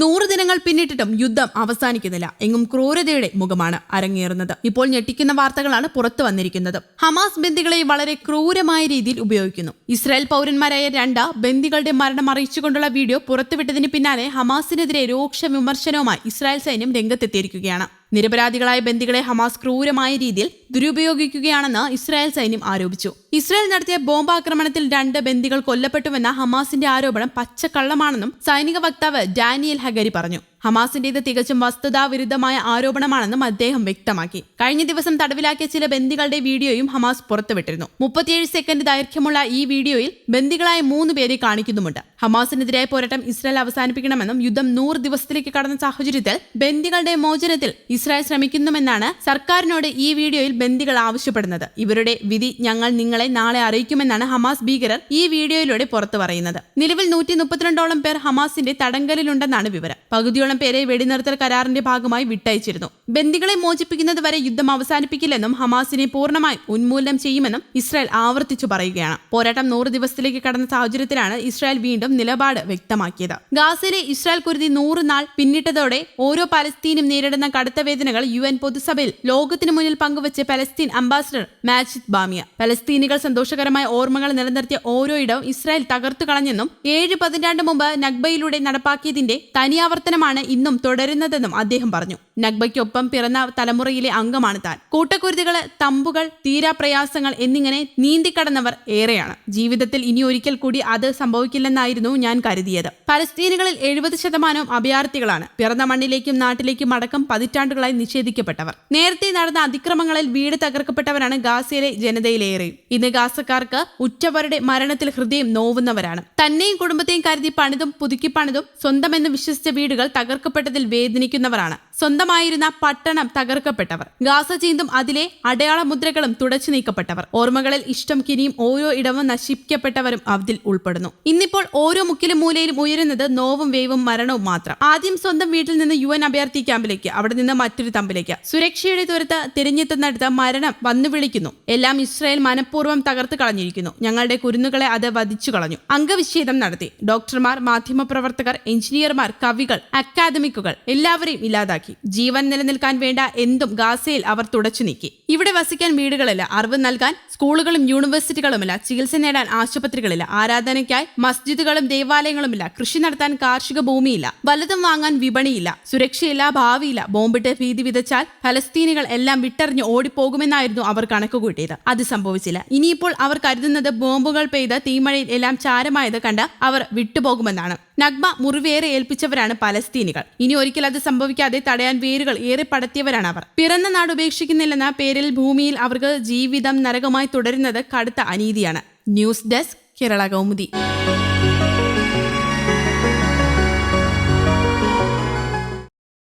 നൂറ് ദിനങ്ങൾ പിന്നിട്ടിട്ടും യുദ്ധം അവസാനിക്കുന്നില്ല. എങ്ങും ക്രൂരതയുടെ മുഖമാണ് അരങ്ങേറുന്നത്. ഇപ്പോൾ ഞെട്ടിക്കുന്ന വാർത്തകളാണ് പുറത്തു വന്നിരിക്കുന്നത്. ഹമാസ് ബന്ദികളെ വളരെ ക്രൂരമായ രീതിയിൽ ഉപയോഗിക്കുന്നു. ഇസ്രായേൽ പൗരന്മാരായ രണ്ട ബന്ദികളുടെ മരണം അറിയിച്ചുകൊണ്ടുള്ള വീഡിയോ പുറത്തുവിട്ടതിന് പിന്നാലെ ഹമാസിനെതിരെ രൂക്ഷ വിമർശനവുമായി ഇസ്രായേൽ സൈന്യം രംഗത്തെത്തിയിരിക്കുകയാണ്. നിരപരാധികളായ ബന്ദികളെ ഹമാസ് ക്രൂരമായ രീതിയിൽ ദുരുപയോഗിക്കുകയാണെന്ന് ഇസ്രായേൽ സൈന്യം ആരോപിച്ചു. ഇസ്രായേൽ നടത്തിയ ബോംബാക്രമണത്തിൽ രണ്ട് ബന്ദികൾ കൊല്ലപ്പെട്ടുവെന്ന ഹമാസിന്റെ ആരോപണം പച്ചക്കള്ളമാണെന്നും സൈനിക വക്താവ് ഡാനിയൽ ഹഗരി പറഞ്ഞു. ഹമാസിന്റെ ഇത് തികച്ചും വസ്തുതാവിരുദ്ധമായ ആരോപണമാണെന്നും അദ്ദേഹം വ്യക്തമാക്കി. കഴിഞ്ഞ ദിവസം തടവിലാക്കിയ ചില ബന്ദികളുടെ വീഡിയോയും ഹമാസ് പുറത്തുവിട്ടിരുന്നു. മുപ്പത്തിയേഴ് സെക്കൻഡ് ദൈർഘ്യമുള്ള ഈ വീഡിയോയിൽ ബന്ദികളായ മൂന്ന് പേരെ കാണിക്കുന്നുമുണ്ട്. ഹമാസിനെതിരായ പോരാട്ടം ഇസ്രായേൽ അവസാനിപ്പിക്കണമെന്നും യുദ്ധം നൂറ് ദിവസത്തിലേക്ക് കടന്ന സാഹചര്യത്തിൽ ബന്ദികളുടെ മോചനത്തിൽ ഇസ്രായേൽ ശ്രമിക്കുന്നുമെന്നാണ് സർക്കാരിനോട് ഈ വീഡിയോയിൽ ബന്ദികൾ ആവശ്യപ്പെടുന്നത്. ഇവരുടെ വിധി ഞങ്ങൾ നിങ്ങളെ നാളെ അറിയിക്കുമെന്നാണ് ഹമാസ് ഭീകരർ ഈ വീഡിയോയിലൂടെ പുറത്തു പറയുന്നത്. നിലവിൽ നൂറ്റി മുപ്പത്തിരണ്ടോളം പേർ ഹമാസിന്റെ തടങ്കലിലുണ്ടെന്നാണ് വിവരം. പകുതിയോളം പേരെ വെടിനിർത്തൽ കരാറിന്റെ ഭാഗമായി വിട്ടയച്ചിരുന്നു. ബന്ദികളെ മോചിപ്പിക്കുന്നത് വരെ യുദ്ധം അവസാനിപ്പിക്കില്ലെന്നും ഹമാസിനെ പൂർണമായും ഉന്മൂലനം ചെയ്യുമെന്നും ഇസ്രായേൽ ആവർത്തിച്ചു പറയുകയാണ്. പോരാട്ടം നൂറ് ദിവസത്തിലേക്ക് കടന്ന സാഹചര്യത്തിലാണ് ഇസ്രായേൽ വീണ്ടും നിലപാട് വ്യക്തമാക്കിയത്. ഗാസയിലെ ഇസ്രായേൽ കുരുതി നൂറ് നാൾ പിന്നിട്ടതോടെ ഓരോ പലസ്തീനും നേരിടുന്ന കടുത്ത വേദനകൾ യു എൻ പൊതുസഭയിൽ ലോകത്തിനു മുന്നിൽ പങ്കുവച്ച് പലസ്തീൻ അംബാസിഡർ മാജിദ് ബാമിയ. പലസ്തീനികൾ സന്തോഷകരമായ ഓർമ്മകൾ നിലനിർത്തിയ ഓരോ ഇടവും ഇസ്രായേൽ തകർത്തു കളഞ്ഞെന്നും ഏഴ് പതിറ്റാണ്ട് മുമ്പ് നഗ്ബയിലൂടെ നടപ്പാക്കിയതിന്റെ തനിയാവർത്തനമാണ് ഇന്നും തുടരുന്നതെന്നും അദ്ദേഹം പറഞ്ഞു. നഗ്ബയ്ക്കൊപ്പം പിറന്ന തലമുറയിലെ അംഗമാണ് താൻ. കൂട്ടക്കുരുതികൾ തമ്പുകൾ തീരാപ്രയാസങ്ങൾ എന്നിങ്ങനെ നീന്തിക്കടന്നവർ ഏറെയാണ്. ജീവിതത്തിൽ ഇനി ഒരിക്കൽ കൂടി അത് സംഭവിക്കില്ലെന്നായിരുന്നു ഞാൻ കരുതിയത്. പലസ്തീനുകളിൽ എഴുപത് ശതമാനവും അഭയാർത്ഥികളാണ്. പിറന്ന മണ്ണിലേക്കും നാട്ടിലേക്കും അടക്കം പതിറ്റാണ്ടുകളായി നിഷേധിക്കപ്പെട്ടവർ. നേരത്തെ നടന്ന അതിക്രമങ്ങളിൽ വീട് തകർക്കപ്പെട്ടവരാണ് ഗാസയിലെ ജനതയിലേറെ. ഇന്ന് ഗാസക്കാർക്ക് ഉറ്റവരുടെ മരണത്തിൽ ഹൃദയം നോവുന്നവരാണ്. തന്നെയും കുടുംബത്തെയും കരുതി പണിതും പുതുക്കി പണിതും സ്വന്തമെന്ന് വിശ്വസിച്ച വീടുകൾ തകർക്കപ്പെട്ടതിൽ വേദനിക്കുന്നവരാണ്. സ്വന്തമായിരുന്ന പട്ടണം തകർക്കപ്പെട്ടവർ. ഗാസ ചീന്തും അതിലെ അടയാള മുദ്രകളും തുടച്ചു നീക്കപ്പെട്ടവർ. ഓർമ്മകളിൽ ഇഷ്ടം കിനിയും ഓരോ ഇടവും നശിപ്പിക്കപ്പെട്ടവരും അതിൽ ഉൾപ്പെടുന്നു. ഇന്നിപ്പോൾ ഓരോ മുക്കിലും മൂലയിലും ഉയരുന്നത് നോവും വേവും മരണവും മാത്രം. ആദ്യം സ്വന്തം വീട്ടിൽ നിന്ന് യു എൻ അഭയാർത്ഥി ക്യാമ്പിലേക്ക് അവിടെ നിന്ന് മറ്റൊരു തമ്പിലേക്ക്. സുരക്ഷയുടെ തുരത്ത് തിരഞ്ഞെത്തുന്നിടത്ത് മരണം വന്നു വിളിക്കുന്നു. എല്ലാം ഇസ്രായേൽ മനഃപൂർവം തകർത്ത് കളഞ്ഞിരിക്കുന്നു. ഞങ്ങളുടെ കുരുന്നുകളെ അത് വധിച്ചു കളഞ്ഞു. അംഗവിച്ഛേദം നടത്തി. ഡോക്ടർമാർ മാധ്യമപ്രവർത്തകർ എഞ്ചിനീയർമാർ കവികൾ അക്കാദമിക്കുകൾ എല്ലാവരെയും ഇല്ലാതാക്കി. ജീവൻ നിലനിൽക്കാൻ വേണ്ട എന്തും ഗാസയിൽ അവർ തുടച്ചു നീക്കി. ഇവിടെ വസിക്കാൻ വീടുകളില്ല. അറിവ് നൽകാൻ സ്കൂളുകളും യൂണിവേഴ്സിറ്റികളുമില്ല. ചികിത്സ നേടാൻ ആശുപത്രികളില്ല. ആരാധനയ്ക്കായി മസ്ജിദുകളും ദേവാലയങ്ങളുമില്ല. കൃഷി നടത്താൻ കാർഷിക ഭൂമിയില്ല. വലതും വാങ്ങാൻ വിപണിയില്ല. സുരക്ഷയില്ല ഭാവിയില്ല. ബോംബിട്ട് ഭീതി വിതച്ചാൽ ഫലസ്തീനികൾ എല്ലാം വിട്ടെറിഞ്ഞ് ഓടിപ്പോകുമെന്നായിരുന്നു അവർ കണക്കുകൂട്ടിയത് അത് സംഭവിച്ചില്ല. ഇനിയിപ്പോൾ അവർ കരുതുന്നത് ബോംബുകൾ പെയ്ത് തീമഴയിൽ എല്ലാം ചാരമായത് കണ്ട് അവർ വിട്ടുപോകുമെന്നാണ്. നഗ്മ മുറിവേറെ ഏൽപ്പിച്ചവരാണ് പലസ്തീനികൾ. ഇനി ഒരിക്കൽ അത് സംഭവിക്കാതെ തടയാൻ വേരുകൾ ഏറെ പടത്തിയവരാണ് അവർ. പിറന്ന നാട് ഉപേക്ഷിക്കുന്നില്ലെന്ന പേരിൽ ഭൂമിയിൽ അവർക്ക് ജീവിതം നരകമായി തുടരുന്നത് കടുത്ത അനീതിയാണ്. News desk Kerala Kaumudi.